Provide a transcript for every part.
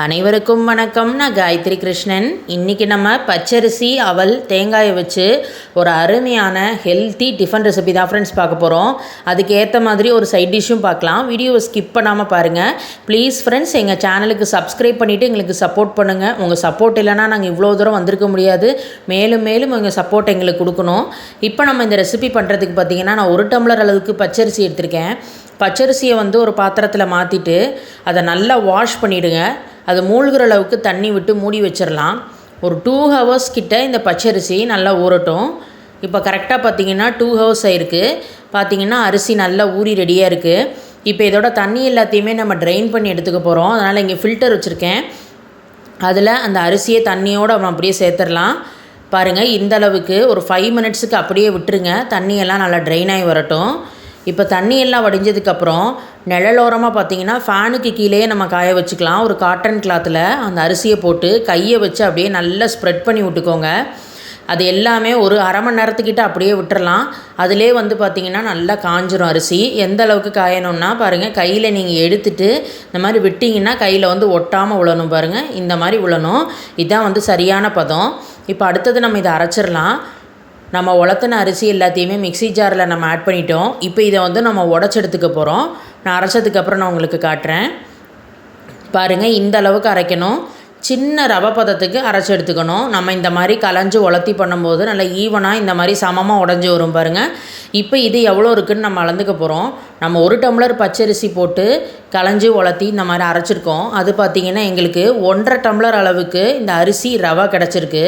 அனைவருக்கும் வணக்கம். நான் காயத்ரி கிருஷ்ணன். இன்றைக்கி நம்ம பச்சரிசி அவல் தேங்காயை வச்சு ஒரு அருமையான ஹெல்த்தி டிஃபன் ரெசிபி தான் ஃப்ரெண்ட்ஸ் பார்க்க போகிறோம் அதுக்கு ஏற்ற மாதிரி ஒரு சைட் டிஷ்ஷும் பார்க்கலாம். வீடியோவை ஸ்கிப் பண்ணாமல் பாருங்கள் ப்ளீஸ் ஃப்ரெண்ட்ஸ் எங்கள் சேனலுக்கு சப்ஸ்கிரைப் பண்ணிவிட்டு எங்களுக்கு சப்போர்ட் பண்ணுங்கள் உங்கள் சப்போர்ட் இல்லைனா நாங்கள் இவ்வளோ தூரம் வந்திருக்க முடியாது. மேலும் மேலும் உங்கள் சப்போர்ட் எங்களுக்கு கொடுக்கணும். இப்போ நம்ம இந்த ரெசிபி பண்ணுறதுக்கு பார்த்தீங்கன்னா நான் ஒரு டம்ளர் அளவுக்கு பச்சரிசி எடுத்திருக்கேன். பச்சரிசியை வந்து ஒரு பாத்திரத்தில் மாற்றிட்டு அதை நல்லா வாஷ் பண்ணிவிடுங்க அது மூழ்கிற அளவுக்கு தண்ணி விட்டு மூடி வச்சிடலாம் ஒரு டூ ஹவர்ஸ் கிட்ட இந்த பச்சரிசி நல்லா ஊறட்டும். இப்போ கரெக்டாக பார்த்தீங்கன்னா டூ ஹவர்ஸ் ஆயிருக்கு. பார்த்தீங்கன்னா அரிசி நல்லா ஊறி ரெடியாக இருக்குது இப்போ இதோட தண்ணி எல்லாத்தையுமே நம்ம ட்ரைன் பண்ணி எடுத்துக்க போகிறோம் அதனால் இங்கே ஃபில்டர் வச்சுருக்கேன். அதில் அந்த அரிசியை தண்ணியோடு நம்ம அப்படியே சேர்த்துடலாம் பாருங்கள் இந்த அளவுக்கு ஒரு ஃபைவ் மினிட்ஸுக்கு அப்படியே விட்டுருங்க. தண்ணியெல்லாம் நல்லா ட்ரைன் ஆகி வரட்டும். இப்போ தண்ணி எல்லாம் வடிஞ்சதுக்கப்புறம் நிழலோரமாக பார்த்தீங்கன்னா ஃபேனுக்கு கீழே நம்ம காய வச்சுக்கலாம். ஒரு காட்டன் கிளாத்தில் அந்த அரிசியை போட்டு கையை வச்சு அப்படியே நல்லா ஸ்ப்ரெட் பண்ணி விட்டுக்கோங்க. அது எல்லாமே ஒரு அரை மணி நேரத்துக்கிட்ட அப்படியே விட்டுறலாம். அதிலே வந்து பார்த்திங்கன்னா நல்லா காஞ்சிரும் அரிசி. எந்த அளவுக்கு காயணும்னா பாருங்கள் கையில் நீங்கள் எடுத்துட்டு இந்த மாதிரி விட்டிங்கன்னா கையில் வந்து ஒட்டாமல் உழணும் பாருங்கள் இந்த மாதிரி உழணும். இதுதான் வந்து சரியான பதம். இப்போ அடுத்தது நம்ம இதை அரைச்சிடலாம். நம்ம உலத்தின அரிசி எல்லாத்தையுமே மிக்ஸி ஜாரில் நம்ம ஆட் பண்ணிட்டோம். இப்போ இதை வந்து நம்ம உடச்செடுத்துக்க போகிறோம் நான் அரைச்சதுக்கப்புறம் நான் உங்களுக்கு காட்டுறேன். பாருங்கள் இந்த அளவுக்கு அரைக்கணும். சின்ன ரவை பதத்துக்கு அரைச்சி எடுத்துக்கணும். நம்ம இந்த மாதிரி கலைஞ்சி உலர்த்தி பண்ணும்போது நல்லா ஈவனாக இந்த மாதிரி சமமாக உடஞ்சி வரும் பாருங்கள் இப்போ இது எவ்வளோ இருக்குதுன்னு நம்ம அளந்துக்க போகிறோம் நம்ம ஒரு டம்ளர் பச்சரிசி போட்டு கலைஞ்சி உலர்த்தி இந்த மாதிரி அரைச்சிருக்கோம். அது பார்த்திங்கன்னா எங்களுக்கு ஒன்றரை டம்ளர் அளவுக்கு இந்த அரிசி ரவை கிடச்சிருக்கு.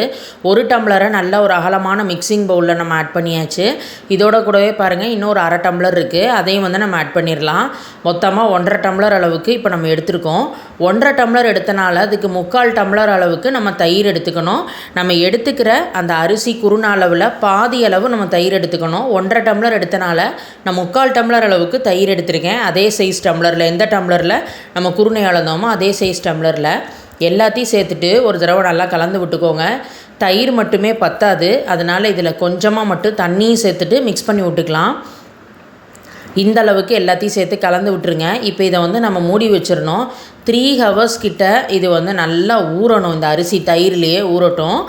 ஒரு டம்ளரை நல்ல ஒரு அகலமான மிக்சிங் பவுலில் நம்ம ஆட் பண்ணியாச்சு. இதோட கூடவே பாருங்கள் இன்னொரு அரை டம்ளர் இருக்குது அதையும் வந்து நம்ம ஆட் பண்ணிடலாம் மொத்தமாக ஒன்றரை டம்ளர் அளவுக்கு இப்போ நம்ம எடுத்திருக்கோம். ஒன்றரை டம்ளர் எடுத்தனால அதுக்கு முக்கால் முக்கால் டம்ளர் அளவுக்கு நம்ம தயிர் எடுத்துக்கணும். நம்ம எடுத்துக்கிற அந்த அரிசி குருண அளவில் பாதி அளவு நம்ம தயிர் எடுத்துக்கணும். ஒன்றரை டம்ளர் எடுத்தனால நான் முக்கால் டம்ளர் அளவுக்கு தயிர் எடுத்திருக்கேன். அதே சைஸ் டம்ளரில் எந்த டம்ளரில் நம்ம குறுணை அளந்தோமோ அதே சைஸ் டம்ளரில் எல்லாத்தையும் சேர்த்துட்டு ஒரு தடவை நல்லா கலந்து விட்டுக்கோங்க. தயிர் மட்டுமே பத்தாது. அதனால் இதில் கொஞ்சமாக மட்டும் தண்ணியும் சேர்த்துட்டு மிக்ஸ் பண்ணி விட்டுக்கலாம். இந்த அளவுக்கு எல்லாத்தையும் சேர்த்து கலந்து விட்டுருங்க. இப்போ இதை வந்து நம்ம மூடி வச்சிடணும். த்ரீ ஹவர்ஸ் கிட்ட இது வந்து நல்லா ஊறணும். இந்த அரிசி தயிர்லேயே ஊறட்டும்.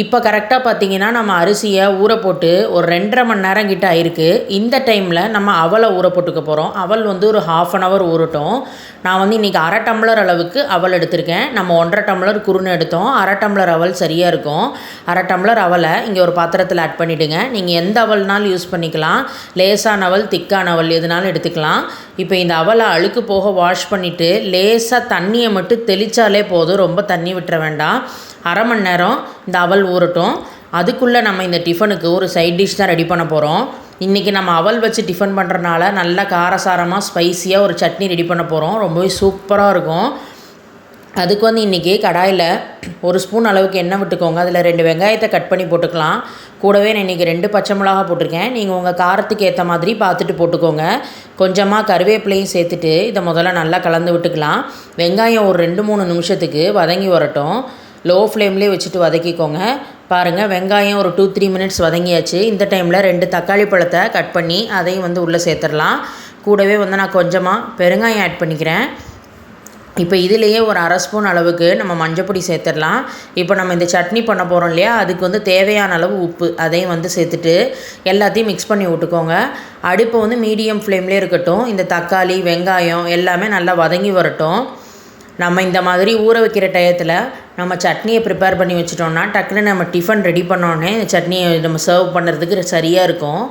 இப்போ கரெக்டாக பார்த்தீங்கன்னா நம்ம அரிசியை ஊற போட்டு ஒரு ரெண்டரை மணி நேரம் கிட்ட ஆயிருக்கு. இந்த டைமில் நம்ம அவலை ஊற போட்டுக்க போகிறோம் அவல் வந்து ஒரு ஹாஃப் அன் ஹவர் ஊறட்டும். நான் வந்து இன்றைக்கி அரை டம்ளர் அளவுக்கு அவல் எடுத்திருக்கேன். நம்ம ஒன்றரை டம்ளர் குருணை எடுத்தோம். அரை டம்ளர் அவல் சரியாக இருக்கும். அரை டம்ளர் அவலை இங்கே ஒரு பாத்திரத்தில் ஆட் பண்ணிவிடுங்க நீங்கள் எந்த அவல்னாலும் யூஸ் பண்ணிக்கலாம். லேசான அவல் திக்கான அவல் எதுனாலும் எடுத்துக்கலாம். இப்போ இந்த அவலை அழுக்கு போக வாஷ் பண்ணிவிட்டு லேசாக தண்ணியை மட்டும் தெளித்தாலே போதும். ரொம்ப தண்ணி விட்டுற வேண்டாம். அரை மணி நேரம் இந்த அவல் ஊறட்டும். அதுக்குள்ளே நம்ம இந்த டிஃபனுக்கு ஒரு சைட் டிஷ் தான் ரெடி பண்ண போகிறோம் இன்றைக்கி நம்ம அவல் வச்சு டிஃபன் பண்ணுறனால நல்லா காரசாரமாக ஸ்பைஸியாக ஒரு சட்னி ரெடி பண்ண போகிறோம் ரொம்பவே சூப்பராக இருக்கும். அதுக்கு வந்து இன்றைக்கி கடாயில் ஒரு ஸ்பூன் அளவுக்கு எண்ணெய் விட்டுக்கோங்க. அதில் ரெண்டு வெங்காயத்தை கட் பண்ணி போட்டுக்கலாம். கூடவே நான் இன்றைக்கி ரெண்டு பச்சை மிளகா போட்டிருக்கேன். நீங்கள் உங்கள் காரத்துக்கு ஏற்ற மாதிரி பார்த்துட்டு போட்டுக்கோங்க. கொஞ்சமாக கருவேப்பிலையும் சேர்த்துட்டு இதை முதல்ல நல்லா கலந்து விட்டுக்கலாம். வெங்காயம் ஒரு ரெண்டு மூணு நிமிஷத்துக்கு வதங்கி வரட்டும். லோ ஃப்ளேம்லேயே வச்சுட்டு வதக்கிக்கோங்க. பாருங்கள் வெங்காயம் ஒரு டூ த்ரீ மினிட்ஸ் வதங்கியாச்சு. இந்த டைமில் ரெண்டு தக்காளி பழத்தை கட் பண்ணி அதையும் வந்து உள்ளே சேர்த்துடலாம். கூடவே வந்து நான் கொஞ்சமாக பெருங்காயம் ஆட் பண்ணிக்கிறேன். இப்போ இதுலேயே ஒரு அரை ஸ்பூன் அளவுக்கு நம்ம மஞ்சப்பொடி சேர்த்துடலாம். இப்போ நம்ம இந்த சட்னி பண்ண போகிறோம் இல்லையா? அதுக்கு வந்து தேவையான அளவு உப்பு அதையும் வந்து சேர்த்துட்டு எல்லாத்தையும் மிக்ஸ் பண்ணி விட்டுக்கோங்க. அடுப்பு வந்து மீடியம் ஃப்ளேம்லேயே இருக்கட்டும். இந்த தக்காளி வெங்காயம் எல்லாமே நல்லா வதங்கி வரட்டும். நம்ம இந்த மாதிரி ஊற வைக்கிற டயத்தில் நம்ம சட்னியை ப்ரிப்பேர் பண்ணி வச்சிட்டோம்னா டக்குன்னு நம்ம டிஃபன் ரெடி பண்ணோடனே இந்த சட்னியை நம்ம சர்வ் பண்ணுறதுக்கு சரியாக இருக்கும்.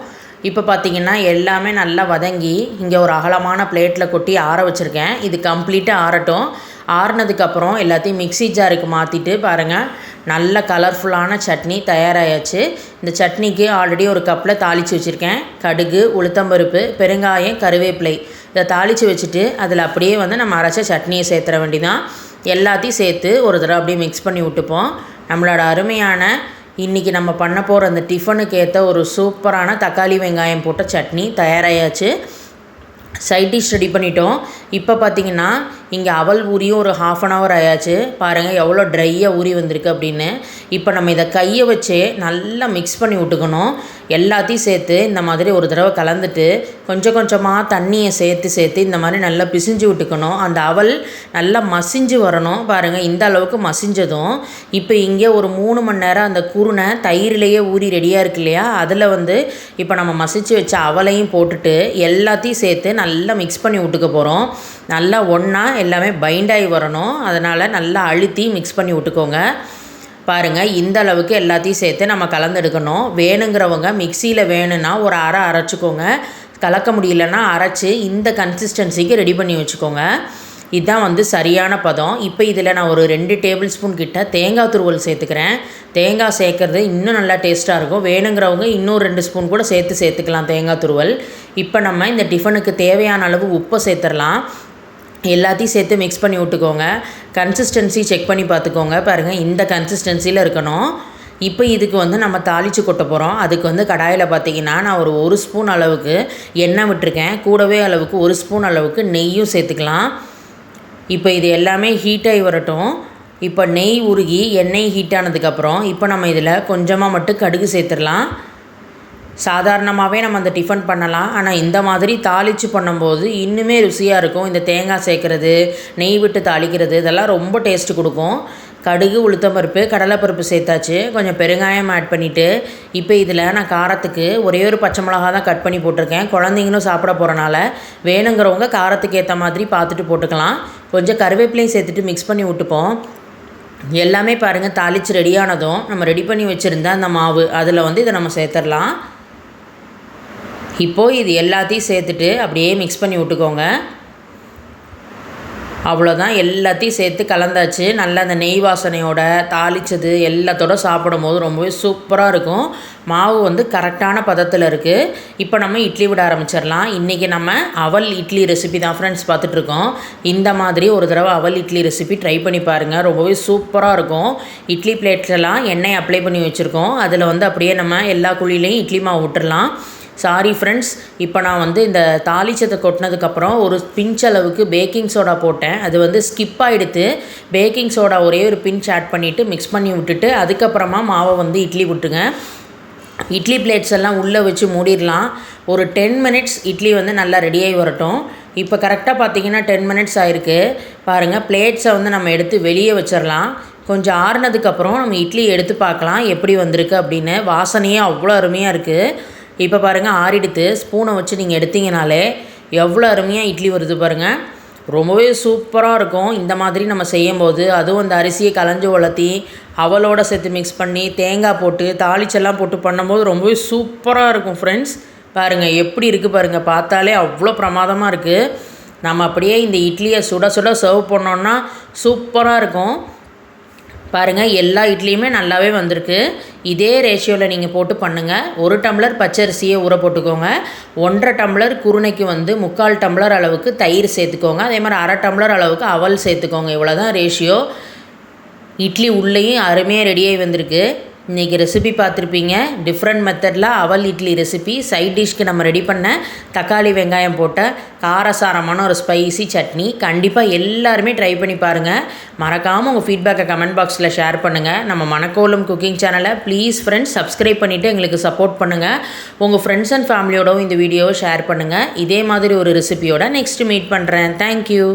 இப்போ பார்த்திங்கன்னா எல்லாமே நல்லா வதங்கி இங்கே ஒரு அகலமான பிளேட்டில் கொட்டி ஆற வச்சுருக்கேன். இது கம்ப்ளீட்டாக ஆறட்டும். ஆறுனதுக்கப்புறம் எல்லாத்தையும் மிக்ஸி ஜாருக்கு மாற்றிட்டு பாருங்கள் நல்ல கலர்ஃபுல்லான சட்னி தயாராகியாச்சு இந்த சட்னிக்கு ஆல்ரெடி ஒரு கப்பில் தாளித்து வச்சுருக்கேன். கடுகு உளுத்தம்பருப்பு பெருங்காயம் கருவேப்பிலை. இதை தாளித்து வச்சுட்டு அதில் அப்படியே வந்து நம்ம அரைச்ச சட்னியை சேர்த்துற வேண்டிதான். எல்லாத்தையும் சேர்த்து ஒரு தடவை அப்படியே மிக்ஸ் பண்ணி விட்டுப்போம். நம்மளோட அருமையான இன்றைக்கி நம்ம பண்ண போகிற அந்த டிஃபனுக்கு ஏற்ற ஒரு சூப்பரான தக்காளி வெங்காயம் போட்ட சட்னி தயாராகியாச்சு சைட் டிஷ் ரெடி பண்ணிட்டோம். இப்போ பார்த்திங்கன்னா இங்கே அவல் ஊறியும் ஒரு ஹாஃப் அன் ஹவர் ஆயாச்சு. பாருங்கள் எவ்வளோ ட்ரையாக ஊறி வந்திருக்கு அப்படின்னு. இப்போ நம்ம இதை கையை வச்சு நல்லா மிக்ஸ் பண்ணி விட்டுக்கணும். எல்லாத்தையும் சேர்த்து இந்த மாதிரி ஒரு தடவை கலந்துட்டு கொஞ்சம் கொஞ்சமாக தண்ணியை சேர்த்து சேர்த்து இந்த மாதிரி நல்லா பிசிஞ்சு விட்டுக்கணும். அந்த அவல் நல்லா மசிஞ்சு வரணும். பாருங்கள் இந்த அளவுக்கு மசிஞ்சதும். இப்போ இங்கே ஒரு மூணு மணி நேரம் அந்த குருணை தயிரிலேயே ஊறி ரெடியாக இருக்கு இல்லையா? அதில் வந்து இப்போ நம்ம மசிச்சு வச்ச அவலையும் போட்டுட்டு எல்லாத்தையும் சேர்த்து நல்லா மிக்ஸ் பண்ணி விட்டுக்க போகிறோம் நல்லா ஒன்றா எல்லாமே பைண்டாகி வரணும். அதனால் நல்லா அழுத்தி மிக்ஸ் பண்ணி விட்டுக்கோங்க. பாருங்கள் இந்த அளவுக்கு எல்லாத்தையும் சேர்த்து நம்ம கலந்தெடுக்கணும். வேணுங்கிறவங்க மிக்சியில் வேணும்னா ஒரு அரை அரைச்சிக்கோங்க. கலக்க முடியலன்னா அரைச்சி இந்த கன்சிஸ்டன்சிக்கு ரெடி பண்ணி வச்சுக்கோங்க. இதுதான் வந்து சரியான பதம். இப்போ இதில் நான் ஒரு ரெண்டு டேபிள் ஸ்பூன் கிட்ட தேங்காய் துருவல் சேர்த்துக்கிறேன். தேங்காய் சேர்க்குறது இன்னும் நல்லா டேஸ்ட்டாக இருக்கும். வேணுங்கிறவங்க இன்னும் ரெண்டு ஸ்பூன் கூட சேர்த்து சேர்த்துக்கலாம் தேங்காய் துருவல். இப்போ நம்ம இந்த டிஃபனுக்கு தேவையான அளவு உப்பை சேர்த்துடலாம். எல்லாத்தையும் சேர்த்து மிக்ஸ் பண்ணி விட்டுக்கோங்க. கன்சிஸ்டன்சி செக் பண்ணி பார்த்துக்கோங்க. பாருங்கள் இந்த கன்சிஸ்டன்சியில் இருக்கணும். இப்போ இதுக்கு வந்து நம்ம தாளித்து கொட்ட போகிறோம் அதுக்கு வந்து கடாயில் பார்த்தீங்கன்னா நான் ஒரு ஒரு ஸ்பூன் அளவுக்கு எண்ணெய் விட்டுருக்கேன். கூடவே அளவுக்கு ஒரு ஸ்பூன் அளவுக்கு நெய்யும் சேர்த்துக்கலாம். இப்போ இது எல்லாமே ஹீட்டாகி வரட்டும். இப்போ நெய் உருகி எண்ணெய் ஹீட் ஆனதுக்கப்புறம் இப்போ நம்ம இதில் கொஞ்சமாக மட்டும் கடுகு சேர்த்துடலாம். சாதாரணமாகவே நம்ம அந்த டிஃபன் பண்ணலாம். ஆனால் இந்த மாதிரி தாளித்து பண்ணும்போது இன்னுமே ருசியாக இருக்கும். இந்த தேங்காய் சேர்க்குறது நெய் விட்டு தாளிக்கிறது இதெல்லாம் ரொம்ப டேஸ்ட்டு கொடுக்கும். கடுகு உளுத்தம்பருப்பு கடலைப்பருப்பு சேர்த்தாச்சு. கொஞ்சம் பெருங்காயம் ஆட் பண்ணிவிட்டு இப்போ இதில் நான் காரத்துக்கு ஒரே ஒரு பச்சை மிளகா தான் கட் பண்ணி போட்டிருக்கேன். குழந்தைங்களும் சாப்பிட போகிறனால வேணுங்கிறவங்க காரத்துக்கு ஏற்ற மாதிரி பார்த்துட்டு போட்டுக்கலாம். கொஞ்சம் கருவேப்பிலையும் சேர்த்துட்டு மிக்ஸ் பண்ணி விட்டுப்போம். எல்லாமே பாருங்கள் தாளித்து ரெடியானதும் நம்ம ரெடி பண்ணி வச்சுருந்த அந்த மாவு அதில் வந்து இதை நம்ம சேர்த்துடலாம். இப்போது இது எல்லாத்தையும் சேர்த்துட்டு அப்படியே மிக்ஸ் பண்ணி விட்டுக்கோங்க. அவ்வளோதான் எல்லாத்தையும் சேர்த்து கலந்தாச்சு. நல்லா அந்த நெய் வாசனையோட தாளித்தது எல்லாத்தோட சாப்பிடும் போது ரொம்பவே சூப்பராக இருக்கும். மாவு வந்து கரெக்டான பதத்தில் இருக்குது இப்போ நம்ம இட்லி விட ஆரம்பிச்சிடலாம். இன்றைக்கி நம்ம அவல் இட்லி ரெசிபி தான் ஃப்ரெண்ட்ஸ் பார்த்துட்ருக்கோம். இந்த மாதிரி ஒரு தடவை அவல் இட்லி ரெசிபி ட்ரை பண்ணி பாருங்கள் ரொம்பவே சூப்பராக இருக்கும். இட்லி பிளேட்லலாம் எண்ணெய் அப்ளை பண்ணி வச்சுருக்கோம். அதில் வந்து அப்படியே நம்ம எல்லா குழியிலையும் இட்லி மாவு விட்டுறலாம் சாரி ஃப்ரெண்ட்ஸ் இப்போ நான் வந்து இந்த தாளிச்சத்தை கொட்டினதுக்கப்புறம் ஒரு பிஞ்ச் அளவுக்கு பேக்கிங் சோடா போட்டேன். அது வந்து ஸ்கிப் ஆகிடுத்து பேக்கிங் சோடா ஒரே ஒரு பிஞ்ச் ஆட் பண்ணிவிட்டு மிக்ஸ் பண்ணி விட்டுட்டு அதுக்கப்புறமா மாவை வந்து இட்லி விட்டுங்க இட்லி பிளேட்ஸ் எல்லாம் உள்ளே வச்சு மூடிடலாம். ஒரு டென் மினிட்ஸ் இட்லி வந்து நல்லா ரெடியாகி வரட்டும். இப்போ கரெக்டாக பார்த்தீங்கன்னா டென் மினிட்ஸ் ஆகிருக்கு பாருங்கள் பிளேட்ஸை வந்து நம்ம எடுத்து வெளியே வச்சிடலாம். கொஞ்சம் ஆறுனதுக்கப்புறம் நம்ம இட்லி எடுத்து பார்க்கலாம். எப்படி வந்திருக்கு அப்படின்னு. வாசனையே அவ்வளோ அருமையாக இருக்குது இப்போ பாருங்கள் ஆறிடுத்து. ஸ்பூனை வச்சு நீங்கள் எடுத்தீங்கனாலே எவ்வளோ அருமையாக இட்லி வருது பாருங்கள் ரொம்பவே சூப்பராக இருக்கும். இந்த மாதிரி நம்ம செய்யும்போது அதுவும் அந்த அரிசியை களைஞ்சு வளர்த்தி அவளோட சேர்த்து மிக்ஸ் பண்ணி தேங்காய் போட்டு தாளிச்செல்லாம் போட்டு பண்ணும்போது ரொம்பவே சூப்பராக இருக்கும் ஃப்ரெண்ட்ஸ் பாருங்கள் எப்படி இருக்குது பாருங்கள் பார்த்தாலே அவ்வளோ பிரமாதமாக இருக்குது நம்ம அப்படியே இந்த இட்லியை சுட சுட சர்வ் பண்ணோன்னா சூப்பராக இருக்கும். பாருங்கள் எல்லா இட்லியுமே நல்லாவே வந்திருக்கு. இதே ரேஷியோவில் நீங்கள் போட்டு பண்ணுங்கள் ஒரு டம்ளர் பச்சரிசியை ஊற போட்டுக்கோங்க. ஒன்றரை டம்ளர் குருணைக்கு வந்து முக்கால் டம்ளர் அளவுக்கு தயிர் சேர்த்துக்கோங்க. அதே மாதிரி அரை டம்ளர் அளவுக்கு அவல் சேர்த்துக்கோங்க. இவ்வளோ தான் ரேஷியோ இட்லி உள்ளேயும் அருமையாக ரெடியாகி வந்திருக்கு. இன்றைக்கி ரெசிபி பார்த்துருப்பீங்க. டிஃப்ரெண்ட் மெத்தடில் அவல் இட்லி ரெசிபி சைட் டிஷ்க்கு நம்ம ரெடி பண்ண தக்காளி வெங்காயம் போட்ட காரசாரமான ஒரு ஸ்பைசி சட்னி. கண்டிப்பாக எல்லாருமே ட்ரை பண்ணி பாருங்கள் மறக்காமல் உங்கள் ஃபீட்பேக்கை கமெண்ட் பாக்ஸில் ஷேர் பண்ணுங்கள் நம்ம மணக்கோலம் குக்கிங் சேனலை ப்ளீஸ் ஃப்ரெண்ட்ஸ் சப்ஸ்கிரைப் பண்ணிவிட்டு எங்களுக்கு சப்போர்ட் பண்ணுங்கள் உங்கள் ஃப்ரெண்ட்ஸ் அண்ட் ஃபேமிலியோடவும் இந்த வீடியோவை ஷேர் பண்ணுங்கள் இதே மாதிரி ஒரு ரெசிபியோட நெக்ஸ்ட் மீட் பண்ணுறேன் தேங்க்யூ